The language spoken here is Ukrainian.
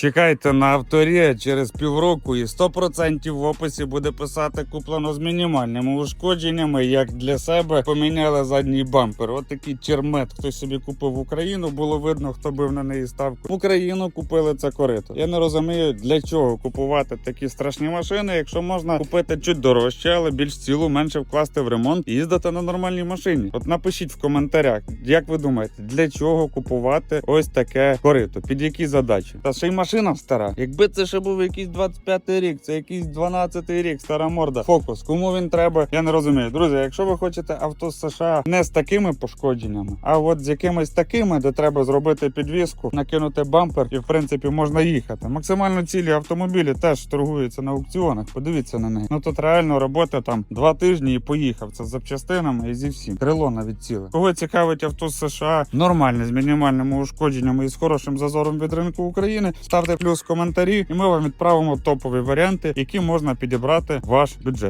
Чекайте на авторі через півроку і 100% в описі буде писати куплено з мінімальними ушкодженнями, як для себе поміняли задній бампер. От такий чермет. Хтось собі купив Україну, було видно, хто бив на неї ставку. В Україну купили це корито. Я не розумію, для чого купувати такі страшні машини, якщо можна купити чуть дорожче, але більш цілу, менше вкласти в ремонт і їздити на нормальній машині. От напишіть в коментарях, як ви думаєте, для чого купувати ось таке корито, під які задачі? Та ще й машина стара. Якби це ще був якийсь 25-й рік, це якийсь 12-й рік, стара морда. Фокус. Кому він треба? Я не розумію. Друзі, якщо ви хочете авто з США не з такими пошкодженнями, а от з якимись такими, де треба зробити підвіску, накинути бампер, і в принципі можна їхати. Максимально цілі автомобілі теж торгуються на аукціонах. Подивіться на неї. Ну тут реально робота там два тижні і поїхав. Це з запчастинами і зі всім. Крило навіть ціле. Кого цікавить авто з США нормальне з мінімальними ушкодженнями і з хорошим зазором від ринку України. Ставте плюс в коментарі, і ми вам відправимо топові варіанти, які можна підібрати в ваш бюджет.